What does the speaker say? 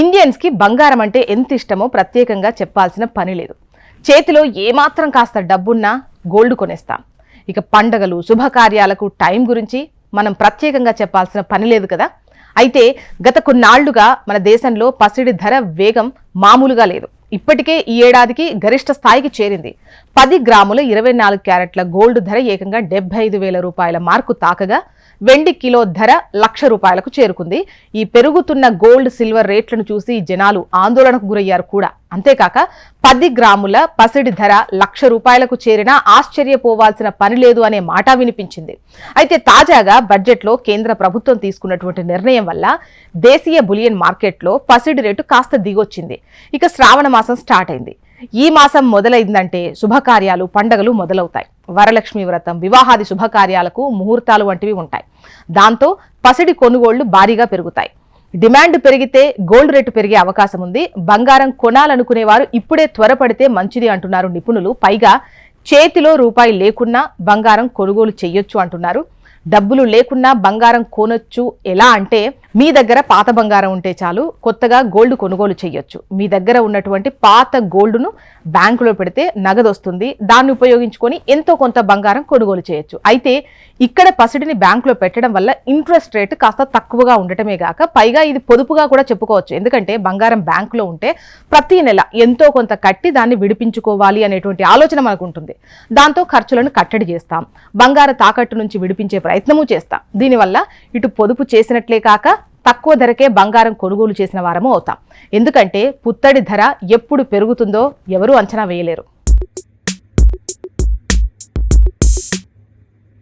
ఇండియన్స్కి బంగారం అంటే ఎంత ఇష్టమో ప్రత్యేకంగా చెప్పాల్సిన పని లేదు. చేతిలో ఏమాత్రం కాస్త డబ్బున్నా గోల్డ్ కొనేస్తాం. ఇక పండగలు శుభకార్యాలకు టైం గురించి మనం ప్రత్యేకంగా చెప్పాల్సిన పని లేదు కదా. అయితే గత కొన్నాళ్ళుగా మన దేశంలో పసిడి ధర వేగం మామూలుగా లేదు. ఇప్పటికే ఈ ఏడాదికి గరిష్ట స్థాయికి చేరింది. పది గ్రాముల ఇరవై నాలుగు క్యారెట్ల గోల్డ్ ధర ఏకంగా డెబ్బై ఐదు వేల రూపాయల మార్కు తాకగా వెండి కిలో ధర లక్ష రూపాయలకు చేరుకుంది. ఈ పెరుగుతున్న గోల్డ్ సిల్వర్ రేట్లను చూసి జనాలు ఆందోళనకు గురయ్యారు కూడా. అంతేకాక పది గ్రాముల పసిడి ధర లక్ష రూపాయలకు చేరినా ఆశ్చర్యపోవాల్సిన పని లేదు అనే మాట వినిపించింది. అయితే తాజాగా బడ్జెట్లో కేంద్ర ప్రభుత్వం తీసుకున్నటువంటి నిర్ణయం వల్ల దేశీయ బులియన్ మార్కెట్లో పసిడి రేటు కాస్త దిగొచ్చింది. ఇక శ్రావణ మాసం స్టార్ట్ అయింది. ఈ మాసం మొదలైందంటే శుభకార్యాలు పండగలు మొదలవుతాయి. వరలక్ష్మి వ్రతం వివాహాది శుభకార్యాలకు ముహూర్తాలు వంటివి ఉంటాయి. దాంతో పసిడి కొనుగోళ్ళు భారీగా పెరుగుతాయి. డిమాండ్ పెరిగితే గోల్డ్ రేటు పెరిగే అవకాశం ఉంది. బంగారం కొనాలనుకునేవారు ఇప్పుడే త్వరపడితే మంచిది అంటున్నారు నిపుణులు. పైగా చేతిలో రూపాయి లేకున్నా బంగారం కొనుగోలు చేయొచ్చు అంటున్నారు. డబ్బులు లేకున్నా బంగారం కొనొచ్చు. ఎలా అంటే మీ దగ్గర పాత బంగారం ఉంటే చాలు కొత్తగా గోల్డ్ కొనుగోలు చేయొచ్చు మీ దగ్గర ఉన్నటువంటి పాత గోల్డ్ను బ్యాంకులో పెడితే నగదు వస్తుంది దాన్ని ఉపయోగించుకొని ఎంతో కొంత బంగారం కొనుగోలు చేయొచ్చు అయితే ఇక్కడ పసిడిని బ్యాంకులో పెట్టడం వల్ల ఇంట్రెస్ట్ రేట్ కాస్త తక్కువగా ఉండటమే గాక పైగా ఇది పొదుపుగా కూడా చెప్పుకోవచ్చు. ఎందుకంటే బంగారం బ్యాంకులో ఉంటే ప్రతి నెల ఎంతో కొంత కట్టి దాన్ని విడిపించుకోవాలి అనేటువంటి ఆలోచన మనకు ఉంటుంది. దాంతో ఖర్చులను కట్టడి చేస్తాం. బంగారం తాకట్టు నుంచి విడిపించే ప్రయత్నము చేస్తాం. దీనివల్ల ఇటు పొదుపు చేసినట్లే కాక తక్కువ ధరకే బంగారం కొనుగోలు చేసిన వారము అవుతాం. ఎందుకంటే పుత్తడి ధర ఎప్పుడు పెరుగుతుందో ఎవరూ అంచనా వేయలేరు.